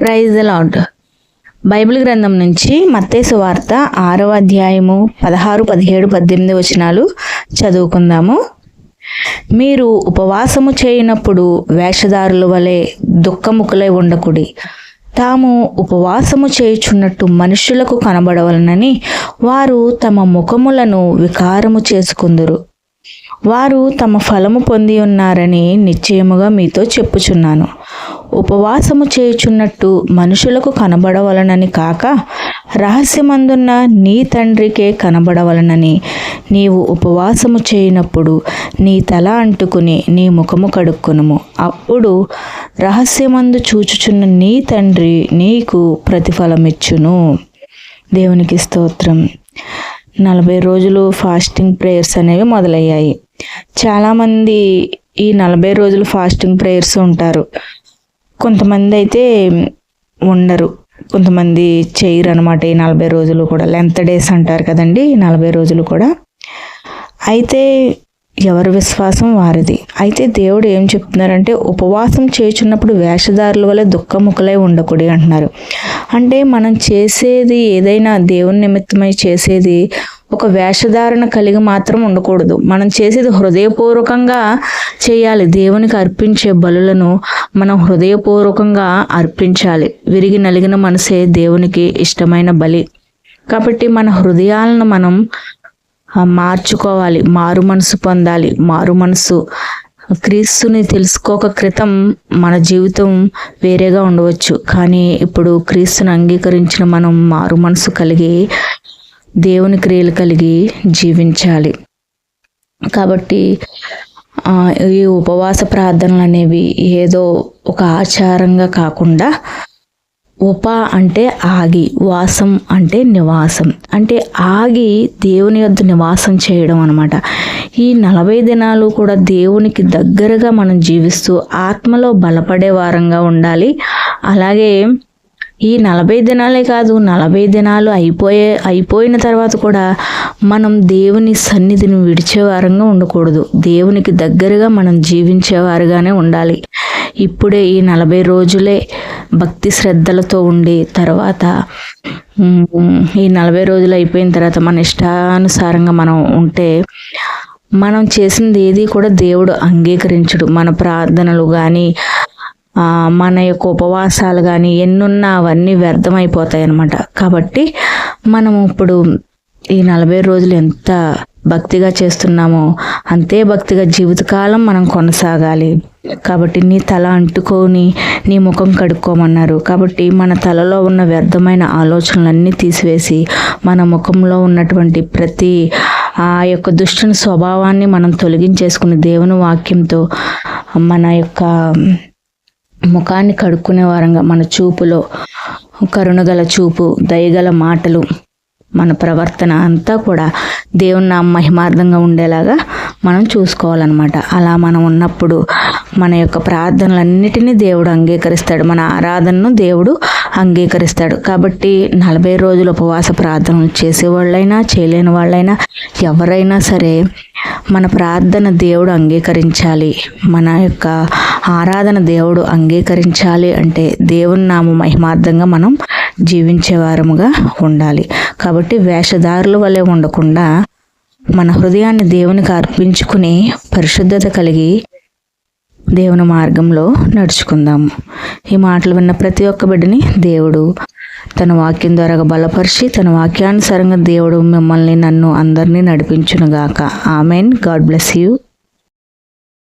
Praise lord Bible గ్రంథం నుంచి మత్తేసు వార్త ఆరవ అధ్యాయము పదహారు పదిహేడు పద్దెనిమిది వచనాలు చదువుకుందాము. మీరు ఉపవాసము చేయనప్పుడు వేషధారుల వలె దుఃఖముఖులై ఉండకుడి. తాము ఉపవాసము చేయుచున్నట్టు మనుషులకు కనబడవలనని వారు తమ ముఖములను వికారము చేసుకుందురు. వారు తమ ఫలము పొంది ఉన్నారని నిశ్చయముగా మీతో చెప్పుచున్నాను. ఉపవాసము చేయుచున్నట్టు మనుషులకు కనబడవలనని కాక రహస్యమందున్న నీ తండ్రికే కనబడవలనని. నీవు ఉపవాసము చేయనప్పుడు నీ తల అంటుకుని నీ ముఖము కడుక్కునుము. అప్పుడు రహస్యమందు చూచుచున్న నీ తండ్రి నీకు ప్రతిఫలమిచ్చును. దేవునికి స్తోత్రం. నలభై రోజులు ఫాస్టింగ్ ప్రేయర్స్ అనేవి మొదలయ్యాయి. చాలామంది ఈ నలభై రోజులు ఫాస్టింగ్ ప్రేయర్స్ ఉంటారు. కొంతమంది అయితే ఉండరు. కొంతమంది చేయరు అనమాట ఈ నలభై రోజులు కూడా. లెంత్ డేస్ అంటారు కదండి నలభై రోజులు కూడా. అయితే ఎవరి విశ్వాసం వారిది. అయితే దేవుడు ఏం చెప్తున్నారంటే ఉపవాసం చేచున్నప్పుడు వేషధారుల వల్ల దుఃఖముఖలై ఉండకూడదు అంటున్నారు. అంటే మనం చేసేది ఏదైనా దేవుని నిమిత్తమై చేసేది ఒక వేషధారణ కలిగి మాత్రం ఉండకూడదు. మనం చేసేది హృదయపూర్వకంగా చేయాలి. దేవునికి అర్పించే బలులను మనం హృదయపూర్వకంగా అర్పించాలి. విరిగి నలిగిన మనసే దేవునికి ఇష్టమైన బలి. కాబట్టి మన హృదయాలను మనం మార్చుకోవాలి. మారు మనసు పొందాలి. మారు మనసు. క్రీస్తుని తెలుసుకోక క్రితం మన జీవితం వేరేగా ఉండవచ్చు. కానీ ఇప్పుడు క్రీస్తుని అంగీకరించిన మనం మారు మనసు కలిగి దేవుని క్రియలు కలిగి జీవించాలి. కాబట్టి ఈ ఉపవాస ప్రార్థనలు అనేవి ఏదో ఒక ఆచారంగా కాకుండా ఉప అంటే ఆగి వాసం అంటే నివాసం. అంటే ఆగి దేవుని యొద్ నివాసం చేయడం అనమాట ఈ నలభై దినాలు కూడా దేవునికి దగ్గరగా మనం జీవిస్తూ ఆత్మలో బలపడే వారంగా ఉండాలి. అలాగే ఈ నలభై దినాలే కాదు నలభై దినాలు అయిపోయే అయిపోయిన తర్వాత కూడా మనం దేవుని సన్నిధిని విడిచేవారంగా ఉండకూడదు. దేవునికి దగ్గరగా మనం జీవించేవారుగానే ఉండాలి. ఇప్పుడే ఈ నలభై రోజులే భక్తి శ్రద్ధలతో ఉండి తర్వాత ఈ నలభై రోజులు అయిపోయిన తర్వాత మన ఇష్టానుసారంగా మనం ఉంటే మనం చేసింది ఏది కూడా దేవుడు అంగీకరించడు. మన ప్రార్థనలు కానీ మన యొక్క ఉపవాసాలు కానీ ఎన్నున్నా అవన్నీ వ్యర్థమైపోతాయి అన్నమాట కాబట్టి మనం ఇప్పుడు ఈ నలభై రోజులు ఎంత భక్తిగా చేస్తున్నామో అంతే భక్తిగా జీవితకాలం మనం కొనసాగాలి. కాబట్టి నీ తల అంటుకొని నీ ముఖం కడుక్కోమన్నారు. కాబట్టి మన తలలో ఉన్న వ్యర్థమైన ఆలోచనలన్నీ తీసివేసి మన ముఖంలో ఉన్నటువంటి ప్రతి ఆ యొక్క దుష్టుని స్వభావాన్ని మనం తొలగించేసుకుని దేవుని వాక్యంతో మన యొక్క ముఖాన్ని కడుక్కునే వారంగా మన చూపులో కరుణగల చూపు దయగల మాటలు మన ప్రవర్తన అంతా కూడా దేవుని నా మహిమార్థంగా ఉండేలాగా మనం చూసుకోవాలన్నమాట. అలా మనం ఉన్నప్పుడు మన యొక్క ప్రార్థనలన్నిటినీ దేవుడు అంగీకరిస్తాడు. మన ఆరాధనను దేవుడు అంగీకరిస్తాడు. కాబట్టి నలభై రోజులు ఉపవాస ప్రార్థనలు చేసేవాళ్ళైనా చేయలేని వాళ్ళైనా ఎవరైనా సరే మన ప్రార్థన దేవుడు అంగీకరించాలి. మన యొక్క ఆరాధన దేవుడు అంగీకరించాలి అంటే దేవుని నామ మహిమార్థంగా మనం జీవించేవారముగా ఉండాలి. కాబట్టి వేషధారుల వలె ఉండకుండా మన హృదయాన్ని దేవునికి అర్పించుకుని పరిశుద్ధత కలిగి దేవుని మార్గంలో నడుచుకుందాము ఈ మాటలు విన్న ప్రతి ఒక్క బిడ్డని దేవుడు తన వాక్యం ద్వారా బలపరిచి తన వాక్యానుసారంగా దేవుడు మిమ్మల్ని నన్ను అందరినీ నడిపించునుగాక. ఆమెన్. God bless you.